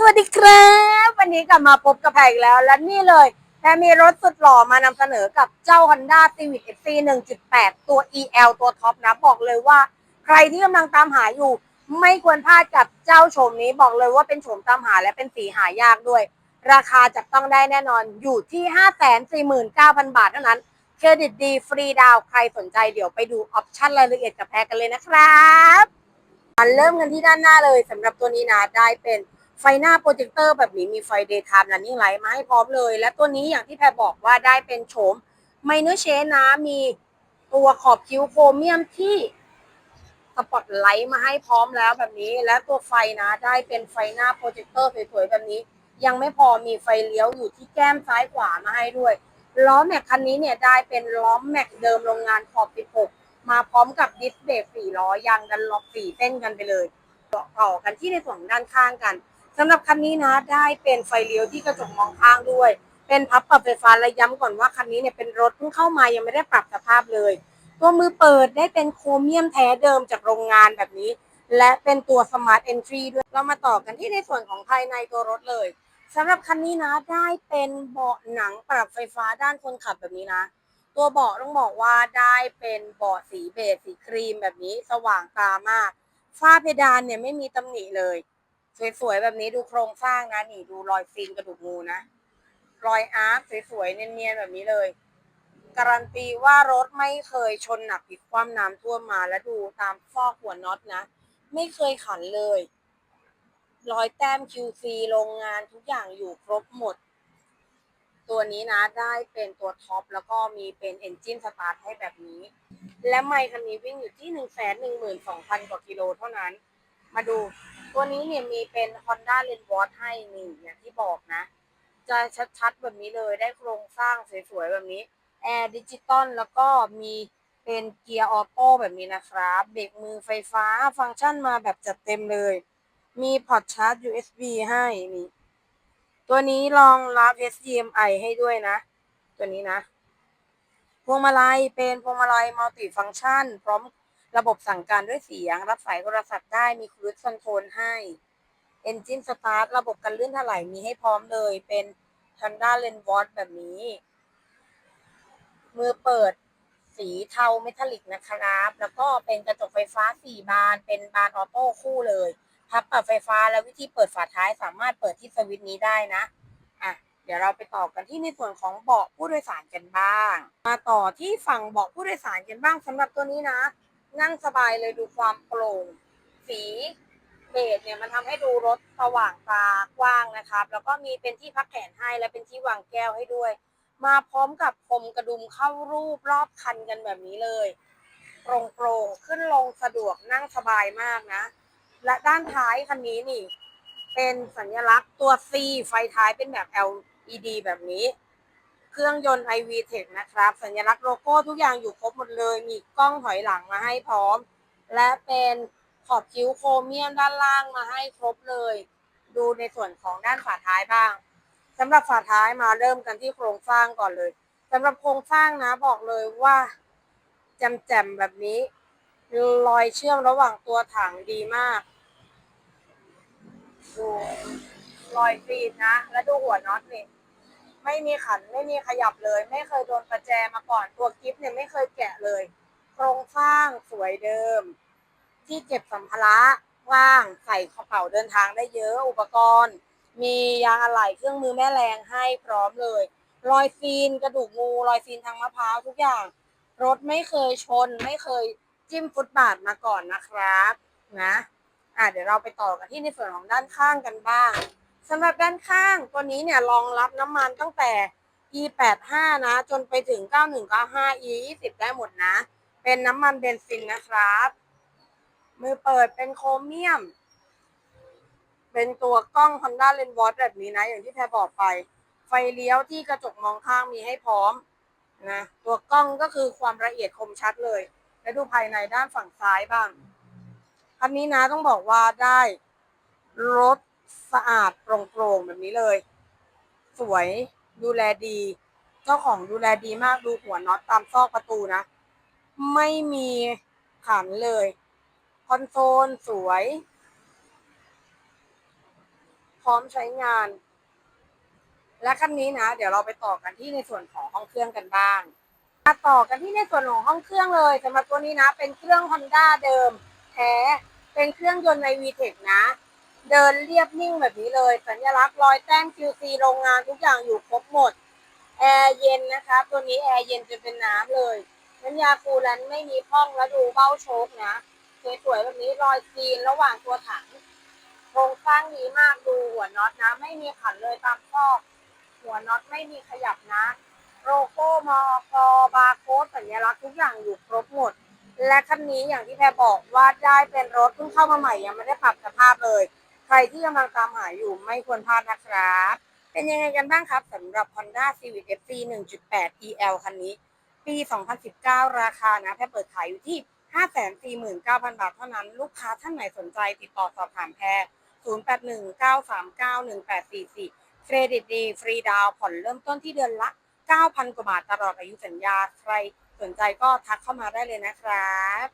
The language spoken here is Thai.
สวัสดีครับ วันนี้กลับมาพบกับแพรอีกแล้ว และนี่เลยแพรมีรถสุดหล่อมานำเสนอกับเจ้า Honda Civic FC 1.8 ตัว EL ตัวท็อปนะ บอกเลยว่า ใครที่กำลังตามหาอยู่ ไม่ควรพลาดกับเจ้าโฉมนี้บอกเลยว่าเป็นโฉมตามหาและเป็นสีหายากด้วย ราคาจับต้องได้แน่นอนอยู่ที่ 549,000 บาทเท่านั้นเครดิตดีฟรีดาวใครสนใจเดี๋ยวไปดูออปชั่นรายละเอียดกับแพรกันเลยนะครับมาเริ่มกันที่ด้านหน้าเลยสำหรับตัวนี้นะได้เป็น ไฟหน้าโปรเจคเตอร์แบบนี้มีไฟ daytime running light มาให้พร้อมเลย และตัวนี้อย่างที่แพรบอกว่าได้เป็นโฉมไมเนอร์เชนนะมีตัวขอบคิ้วโครเมียมที่สปอตไลท์มาให้พร้อมแล้วแบบนี้ และตัวไฟนะได้เป็นไฟหน้าโปรเจคเตอร์สวยๆแบบนี้ ยังไม่พอมีไฟเลี้ยวอยู่ที่แก้มซ้ายขวามาให้ด้วยล้อแม็กคันนี้เนี่ยได้เป็นล้อแม็กเดิมโรงงานขอบ 16 มาพร้อมกับดิสเบรกสี่ล้อยางดันล็อกสี่เส้นกันไปเลยต่อกันที่ในส่วนด้านข้างกัน สำหรับคันนี้นะได้เป็นไฟเลี้ยวที่กระจกมองข้างด้วย เป็นพับปรับไฟฟ้าและย้ำก่อนว่าคันนี้เนี่ยเป็นรถเพิ่งเข้ามายังไม่ได้ปรับสภาพเลย ตัวมือเปิดได้เป็นโครเมียมแท้เดิมจากโรงงานแบบนี้ และเป็นตัวสมาร์ทเอนทรีด้วย เรามาต่อกันที่ในส่วนของภายในตัวรถเลยสำหรับคันนี้นะได้เป็นเบาะหนังปรับไฟฟ้าด้านคนขับแบบนี้นะ ตัวเบาะต้องบอกว่าได้เป็นเบาะสีเบจสีครีมแบบนี้สว่างตามากฝ้าเพดานเนี่ยไม่มีตำหนิเลย สวยๆแบบนี้ดูโครงสร้างนะนี่ดูรอยฟินกระดูกงูนะรอยอาร์คสวยๆเนียนๆแบบนี้เลย การันตีว่ารถไม่เคยชนหนักพลิกคว่ำน้ำท่วมมาและดูตามฟอกหัวน็อตนะ ไม่เคยขันเลย รอยแต้ม QC โรงงานทุกอย่างอยู่ครบหมด ตัวนี้นะได้เป็นตัวท็อปแล้วก็มีเป็นเอนจินสตาร์ทให้แบบนี้ และไมค์คันนี้วิ่งอยู่ที่ 1 1 2 0 0 0 กว่ากิโลเท่านั้น มาดู ตัวนี้เนี่ยมีเป็น Honda l e n w a t ให้นี่อย่างที่บอกนะ จะชัดๆแบบนี้เลยได้โครงสร้างสวยๆแบบนี้แอร์ดิจิตอลแล้วก็มีเป็นเกียร์ออโต้แบบนี้นะครับเบรกมือไฟฟ้าฟังก์ชันมาแบบจัดเต็มเลย มีพอร์ตชาร์จ USB ให้นี่ตัวนี้รองรับ HDMI ให้ด้วยนะ ตัวนี้นะ พวงมาลัยเป็นพวงมาลัยมัลติฟัง c t ชัน พร้อม ระบบสั่งการด้วยเสียง รับสายโทรศัพท์ได้มีครูซคอนโทรลให้ Engine Start ระบบกันลื่นถลายมีให้พร้อมเลย เป็น Honda l e n w a t แบบนี้ มือเปิดสีเทาเมทัลลิกนะครับ แล้วก็เป็นกระจกไฟฟ้า 4 บาน เป็นบานออโต้คู่เลย พับปรับไฟฟ้าและวิธีเปิดฝาท้ายสามารถเปิดที่สวิตช์นี้ได้นะ อะ เดี๋ยวเราไปต่อกันที่ในส่วนของเบาะผู้โดยสารกันบ้าง มาต่อที่ฝั่งเบาะผู้โดยสารกันบ้างสำหรับตัวนี้นะ นั่งสบายเลยดูความโปร่งสีเบจเนี่ยมันทำให้ดูรถสว่างตากว้างนะครับ แล้วก็มีเป็นที่พักแขนให้และเป็นที่วางแก้วให้ด้วย มาพร้อมกับพรมกระดุมเข้ารูปรอบคันกันแบบนี้เลยโปร่งๆขึ้นลงสะดวกนั่งสบายมากนะ และด้านท้ายคันนี้นี่ เป็นสัญลักษณ์ตัว C ไฟท้ายเป็นแบบ LED แบบนี้ เครื่องยนต์ iV Tech นะครับ สัญลักษณ์โลโก้ทุกอย่างอยู่ครบหมดเลย มีกล้องถอยหลังมาให้พร้อม และเป็นขอบคิ้วโครเมียมด้านล่างมาให้ครบเลย ดูในส่วนของด้านฝาท้ายบ้างสำหรับฝาท้ายมาเริ่มกันที่โครงสร้างก่อนเลยสำหรับโครงสร้างนะบอกเลยว่าจำแจมแบบนี้รอยเชื่อมระหว่างตัวถังดีมาก ดูรอยฟีดนะ แล้วดูหัวน็อตนี่ ไม่มีขันไม่มีขยับเลย ไม่เคยโดนประแจมาก่อนตัวกิฟเนี่ยไม่เคยแกะเลย โครงสร้างสวยเดิม ที่เก็บสัมภาระว่างใส่กระเป๋าเดินทางได้เยอะอุปกรณ์ มียางอะไหล่เครื่องมือแม่แรงให้พร้อมเลย รอยฟีนกระดูกงูรอยฟีนทางมะพร้าวทุกอย่าง รถไม่เคยชน ไม่เคยจิ้มฟุตบาทมาก่อนนะครับนะอะเดี๋ยวเราไปต่อกันที่ในส่วนของด้านข้างกันบ้าง สำหรับด้านข้างตัวนี้เนี่ยรองรับน้ำมันตั้งแต่ E85 นะ จนไปถึง 9195 E20 ได้หมดนะ เป็นน้ำมันเบนซินนะครับ มือเปิดเป็นโครเมียม เป็นตัวกล้อง Honda l e n w a t แบบนี้นะ อย่างที่แพรบอกไป ไฟเลี้ยวที่กระจกมองข้างมีให้พร้อมนะตัวกล้องก็คือความละเอียดคมชัดเลย แล้วดูภายในด้านฝั่งซ้ายบ้าง คันนี้นะต้องบอกว่าได้รถ สะอาดโปร่งๆแบบนี้เลย สวยดูแลดี เจ้าของดูแลดีมากดูหัวน็อตตามซอกประตูนะ ไม่มีขันเลย คอนโซลสวยขร้อมใช้งาน และคันนี้นะ เดี๋ยวเราไปต่อกันที่ในส่วนของห้องเครื่องกันบ้างมาต่อกันที่ในส่วนของห้องเครื่องเลยสำหรับตัวนี้นะ เป็นเครื่อง Honda เดิม แท้ เป็นเครื่องยนต์ใน VTEC นะ เดินเรียบนิ่งแบบนี้เลย สัญลักษณ์รอยแต้ม QC โรงงานทุกอย่างอยู่ครบหมด แอร์เย็นนะคะ ตัวนี้แอร์เย็นจนเป็นน้ำเลย น้ำยาคูลแลนต์ไม่มีพ่องแล้วดูเบ้าโชคนะ สวยๆแบบนี้รอยซีนระหว่างตัวถังโครงสร้างดีมากดูหัวน็อตนะ ไม่มีขันเลยตามซอกหัวน็อตไม่มีขยับนะโลโก้มอกบาร์โค้ดสัญลักษณ์ทุกอย่างอยู่ครบหมด และคันนี้อย่างที่แพรบอกว่าได้เป็นรถเพิ่งเข้ามาใหม่ยังไม่ได้ปรับสภาพเลย ใครที่กำลังตามหาอยู่ไม่ควรพลาดนะครับ เป็นยังไงกันบ้างครับสำหรับ Honda Civic FC 1.8 EL คันนี้ ปี 2019 ราคานะแพรเปิดขายอยู่ที่ 549,000 บาทเท่านั้น ลูกค้าท่านไหนสนใจติดต่อสอบถามแพร0819391844 เครดิตดี ฟรีดาวน์ผ่อนเริ่มต้นที่เดือนละ 9,000 กว่าบาทตลอดอายุสัญญา ใครสนใจก็ทักเข้ามาได้เลยนะครับ